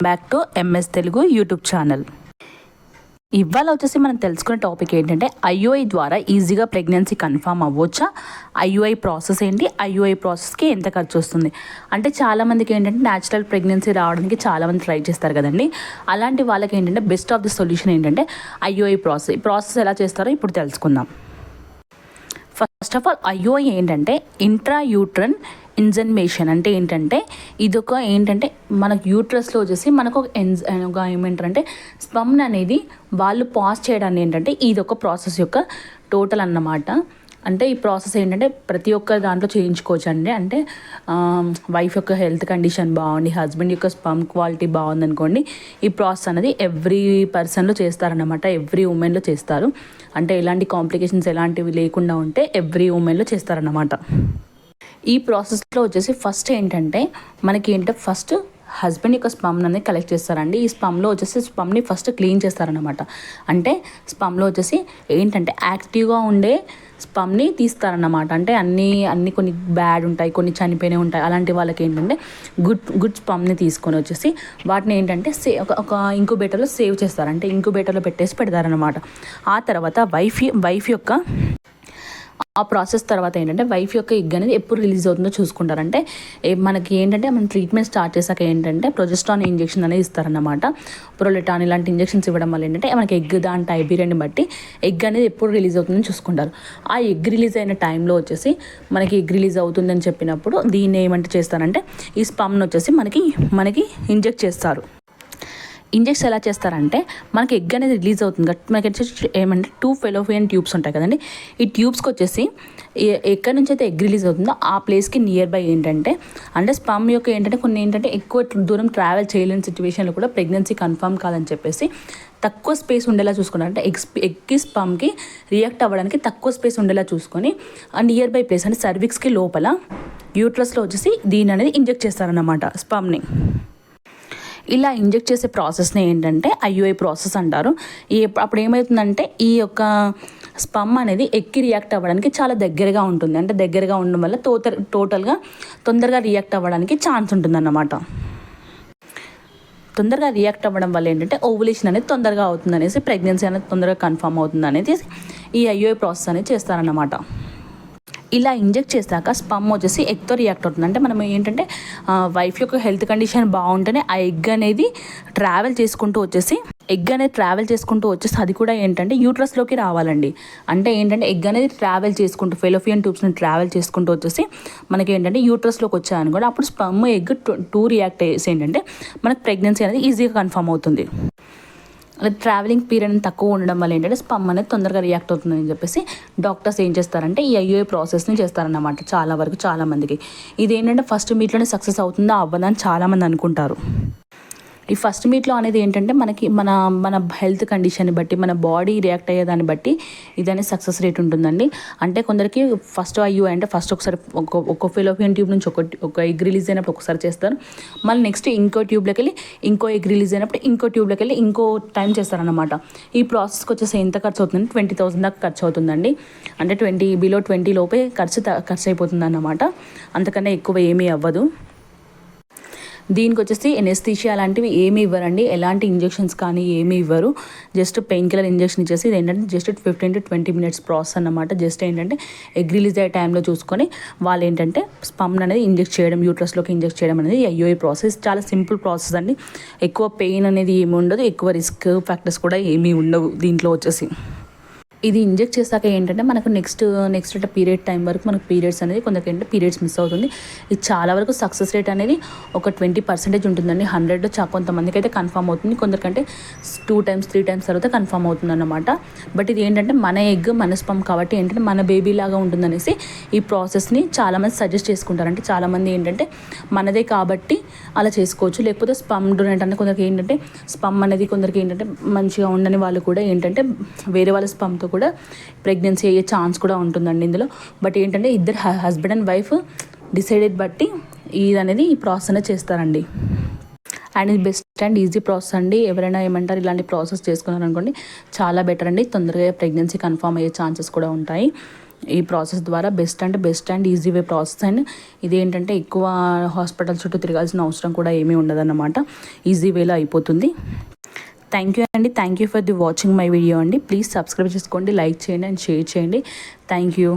Back to MS Telugu YouTube channel ఇవాళ వచ్చేసి మనం తెలుసుకునే టాపిక్ ఏంటంటే ఐయుఐ ద్వారా ఈజీగా ప్రెగ్నెన్సీ కన్ఫామ్ అవ్వచ్చా? ఐయుఐ ప్రాసెస్ ఏంటి? ఐయుఐ ప్రాసెస్కి ఎంత ఖర్చు వస్తుంది? అంటే చాలామందికి ఏంటంటే న్యాచురల్ ప్రెగ్నెన్సీ రావడానికి చాలామంది ట్రై చేస్తారు కదండి. అలాంటి వాళ్ళకి ఏంటంటే బెస్ట్ ఆఫ్ ది సొల్యూషన్ ఏంటంటే ఐయుఐ ప్రాసెస్ ఈ ప్రాసెస్ ఎలా చేస్తారో ఇప్పుడు తెలుసుకుందాం. ఫస్ట్ ఆఫ్ ఆల్ ఐఓఐ ఏంటంటే ఇంట్రా యూట్రన్ ఇన్జన్మేషన్ అంటే ఏంటంటే ఇదొక ఏంటంటే మనకు యూట్రస్లో వచ్చేసి మనకు ఒక ఎన్జ్ ఒక ఏమంటారంటే స్పమ్న్ అనేది వాళ్ళు పాస్ చేయడానికి ఏంటంటే ఇది ఒక ప్రాసెస్ యొక్క టోటల్ అన్నమాట. అంటే ఈ ప్రాసెస్ ఏంటంటే ప్రతి ఒక్క దాంట్లో చేయించుకోవచ్చు అండి. అంటే వైఫ్ యొక్క హెల్త్ కండిషన్ బాగుంది హస్బెండ్ యొక్క స్పమ్ క్వాలిటీ బాగుంది అనుకోండి ఈ ప్రాసెస్ అనేది ఎవ్రీ పర్సన్లో చేస్తారనమాట ఎవ్రీ ఉమెన్లో చేస్తారు. అంటే ఎలాంటి కాంప్లికేషన్స్ ఎలాంటివి లేకుండా ఉంటే ఎవ్రీ ఉమెన్లో చేస్తారన్నమాట. ఈ ప్రాసెస్లో వచ్చేసి ఫస్ట్ ఏంటంటే మనకి ఏంటంటే ఫస్ట్ హస్బెండ్ యొక్క స్పమ్ అనేది కలెక్ట్ చేస్తారండి. ఈ స్పమ్లో వచ్చేసి స్పమ్ని ఫస్ట్ క్లీన్ చేస్తారనమాట అంటే స్పమ్లో వచ్చేసి ఏంటంటే యాక్టివ్గా ఉండే స్పమ్ని తీస్తారన్నమాట. అంటే అన్ని అన్ని కొన్ని బ్యాడ్ ఉంటాయి కొన్ని చనిపోయినవి ఉంటాయి. అలాంటి వాళ్ళకి ఏంటంటే గుడ్ గుడ్ స్పమ్ని తీసుకొని వచ్చేసి వాటిని ఏంటంటే సే ఒక ఒక ఇంక్యుబేటర్లో సేవ్ చేస్తారంటే ఇంక్యుబేటర్లో పెట్టేసి పెడతారనమాట ఆ తర్వాత వైఫ్ వైఫ్ యొక్క ఆ ప్రాసెస్ తర్వాత ఏంటంటే వైఫ్ యొక్క ఎగ్ అనేది ఎప్పుడు రిలీజ్ అవుతుందో చూసుకుంటారంటే మనకి ఏంటంటే మనం ట్రీట్మెంట్ స్టార్ట్ చేశాక ఏంటంటే ప్రొజెస్ట్రాన్ ఇంజెక్షన్ అనేది ఇస్తారన్నమాట. ప్రొలెటాన్ ఇలాంటి ఇంజెక్షన్స్ ఇవ్వడం వల్ల ఏంటంటే మనకి ఎగ్ దాని టైబీరియన్ని బట్టి ఎగ్ అనేది ఎప్పుడు రిలీజ్ అవుతుందని చూసుకుంటారు. ఆ ఎగ్ రిలీజ్ అయిన టైంలో వచ్చేసి మనకి ఎగ్ రిలీజ్ అవుతుందని చెప్పినప్పుడు దీన్ని ఏమంటే చేస్తారంటే ఈ స్పమ్ను వచ్చేసి మనకి మనకి ఇంజెక్ట్ చేస్తారు. ఇంజెక్ట్స్ ఎలా చేస్తారంటే మనకి ఎగ్ అనేది రిలీజ్ అవుతుంది. కాబట్టి మనకి వచ్చేసి ఏమంటే టూ ఫెలోఫియన్ ట్యూబ్స్ ఉంటాయి కదండి. ఈ ట్యూబ్స్కి వచ్చేసి ఎక్కడి నుంచి అయితే ఎగ్ రిలీజ్ అవుతుందో ఆ ప్లేస్కి నియర్ బై ఏంటంటే అంటే స్పమ్ యొక్క ఏంటంటే కొన్ని ఏంటంటే ఎక్కువ దూరం ట్రావెల్ చేయలేని సిచ్యువేషన్లో కూడా ప్రెగ్నెన్సీ కన్ఫర్మ్ కాదని చెప్పేసి తక్కువ స్పేస్ ఉండేలా చూసుకున్నారు. అంటే ఎగ్స్ ఎగ్కి స్పమ్కి రియాక్ట్ అవ్వడానికి తక్కువ స్పేస్ ఉండేలా చూసుకొని ఆ నియర్ బై ప్లేస్ అంటే సర్విక్స్కి లోపల యూట్రస్లో వచ్చేసి దీని అనేది ఇంజెక్ట్ చేస్తారన్నమాట స్పమ్ని ఇలా ఇంజెక్ట్ చేసే ప్రాసెస్ని ఏంటంటే ఐయుఐ ప్రాసెస్ అంటారు. ఈ అప్పుడు ఏమవుతుందంటే ఈ యొక్క స్పమ్ అనేది ఎక్కి రియాక్ట్ అవ్వడానికి చాలా దగ్గరగా ఉంటుంది. అంటే దగ్గరగా ఉండడం వల్ల టోటల్ టోటల్గా తొందరగా రియాక్ట్ అవ్వడానికి ఛాన్స్ ఉంటుందన్నమాట. తొందరగా రియాక్ట్ అవ్వడం వల్ల ఏంటంటే ఓవులేషన్ అనేది తొందరగా అవుతుంది అనేసి ప్రెగ్నెన్సీ అనేది తొందరగా కన్ఫర్మ్ అవుతుంది అనేది ఈ ఐయుఐ ప్రాసెస్ అనేది చేస్తారన్నమాట. ఇలా ఇంజెక్ట్ చేశాక స్పమ్ వచ్చేసి ఎగ్తో రియాక్ట్ అవుతుంది. అంటే మనం ఏంటంటే వైఫ్ యొక్క హెల్త్ కండిషన్ బాగుంటేనే ఆ ఎగ్ అనేది ట్రావెల్ చేసుకుంటూ వచ్చేసి ఎగ్ అనేది ట్రావెల్ చేసుకుంటూ వచ్చేసి అది కూడా ఏంటంటే యూట్రస్లోకి రావాలండి. అంటే ఏంటంటే ఎగ్ అనేది ట్రావెల్ చేసుకుంటూ ఫెలోఫియన్ ట్యూబ్స్ని ట్రావెల్ చేసుకుంటూ వచ్చేసి మనకి ఏంటంటే యూట్రస్లోకి వచ్చాయనుకోండి అప్పుడు స్పమ్ ఎగ్ టూ రియాక్ట్ చేసి ఏంటంటే మనకు ప్రెగ్నెన్సీ అనేది ఈజీగా కన్ఫర్మ్ అవుతుంది. ట్రావెలింగ్ పీరియడ్ తక్కువ ఉండడం వల్ల ఏంటంటే స్పమ్ అనేది తొందరగా రియాక్ట్ అవుతుందని చెప్పేసి డాక్టర్స్ ఏం చేస్తారంటే ఈ ఐయుఐ ప్రాసెస్ని చేస్తారన్నమాట చాలా వరకు చాలామందికి ఇదేంటంటే ఇది ఏంటంటే ఫస్ట్ మీట్లోనే సక్సెస్ అవుతుందా అవ్వదని చాలామంది అనుకుంటారు. ఈ ఫస్ట్ మీట్లో అనేది ఏంటంటే మనకి మన మన హెల్త్ కండిషన్ని బట్టి మన బాడీ రియాక్ట్ అయ్యేదాన్ని బట్టి ఇదనే సక్సెస్ రేట్ ఉంటుందండి. అంటే కొందరికి ఫస్ట్ అయ్యో అంటే ఫస్ట్ ఒకసారి ఒక ఒక ఫిలోపియన్ ట్యూబ్ నుంచి ఒకటి ఒక ఎగ్ రిలీజ్ అయినప్పుడు ఒకసారి చేస్తారు. మళ్ళీ నెక్స్ట్ ఇంకో ట్యూబ్లోకి వెళ్ళి ఇంకో ఎగ్ రిలీజ్ అయినప్పుడు ఇంకో ట్యూబ్లోకి వెళ్ళి ఇంకో టైం చేస్తారనమాట ఈ ప్రాసెస్కి వచ్చేసి ఎంత ఖర్చు అవుతుంది ట్వంటీ థౌసండ్ దాకా ఖర్చు అవుతుందండి అంటే ట్వంటీ బిలో ట్వంటీ లోపే ఖర్చు త- ఖర్చు అయిపోతుంది అన్నమాట అంతకన్నా ఎక్కువ ఏమీ అవ్వదు. దీనికి వచ్చేసి ఎనెస్థీషియా లాంటివి ఏమి ఇవ్వరండి. ఎలాంటి ఇంజెక్షన్స్ కానీ ఏమీ ఇవ్వరు. జస్ట్ పెయిన్ కిల్లర్ ఇంజెక్షన్ ఇచ్చేసి ఇది ఏంటంటే just fifteen to twenty minutes process అన్నమాట. జస్ట్ ఏంటంటే ఎగ్ రిలీజ్ అయ్యే టైంలో చూసుకొని వాళ్ళు ఏంటంటే స్పమ్ అనేది ఇంజెక్ట్ చేయడం యూట్రస్లోకి ఇంజెక్ట్ చేయడం అనేది ఐఓఐ ప్రాసెస్ చాలా సింపుల్ ప్రాసెస్ అండి. ఎక్కువ పెయిన్ అనేది ఏమి ఉండదు. ఎక్కువ రిస్క్ ఫ్యాక్టర్స్ కూడా ఏమీ ఉండవు దీంట్లో వచ్చేసి. ఇది ఇంజెక్ట్ చేశాక ఏంటంటే మనకు నెక్స్ట్ నెక్స్ట్ అంటే పీరియడ్ టైం వరకు మనకు పీరియడ్స్ అనేది కొందరికి ఏంటంటే పీరియడ్స్ మిస్ అవుతుంది. ఇది చాలా వరకు సక్సెస్ రేట్ అనేది ఒక ట్వంటీ పర్సెంటేజ్ ఉంటుందండి. హండ్రెడ్లో చా కొంతమందికి అయితే కన్ఫామ్ అవుతుంది. కొందరికంటే టూ టైమ్స్ త్రీ టైమ్స్ తర్వాత కన్ఫామ్ అవుతుంది అనమాట బట్ ఇది ఏంటంటే మన ఎగ్ మన స్పమ్ కాబట్టి ఏంటంటే మన బేబీ లాగా ఉంటుందనేసి ఈ ప్రాసెస్ని చాలామంది సజెస్ట్ చేసుకుంటారు అంటే చాలామంది ఏంటంటే మనదే కాబట్టి అలా చేసుకోవచ్చు. లేకపోతే స్పమ్ డొనేట్ అంటే కొందరికి ఏంటంటే స్పమ్ అనేది కొందరికి ఏంటంటే మంచిగా ఉండని వాళ్ళు కూడా ఏంటంటే వేరే వాళ్ళ స్పమ్తో కూడా ప్రెగ్నెన్సీ అయ్యే ఛాన్స్ కూడా ఉంటుందండి ఇందులో. బట్ ఏంటంటే ఇద్దరు హస్బెండ్ అండ్ వైఫ్ డిసైడెడ్ బట్టి ఇది అనేది ఈ ప్రాసెస్ అనేది చేస్తారండి. అండ్ ఇది బెస్ట్ అండ్ ఈజీ ప్రాసెస్ అండి. ఎవరైనా ఏమంటారు ఇలాంటి ప్రాసెస్ చేసుకున్నారు అనుకోండి చాలా బెటర్ అండి. తొందరగా ప్రెగ్నెన్సీ కన్ఫర్మ్ అయ్యే ఛాన్సెస్ కూడా ఉంటాయి. ఈ ప్రాసెస్ ద్వారా బెస్ట్ అంటే best and easy way process and ఇదేంటంటే ఎక్కువ హాస్పిటల్ చుట్టూ తిరగాల్సిన అవసరం కూడా ఏమీ ఉండదన్నమాట. ఈజీ వేలో అయిపోతుంది. థ్యాంక్ యూ అండి. Thank you for the watching my video అండి. ప్లీజ్ సబ్స్క్రైబ్ చేసుకోండి లైక్ చేయండి అండ్ షేర్ చేయండి. Thank you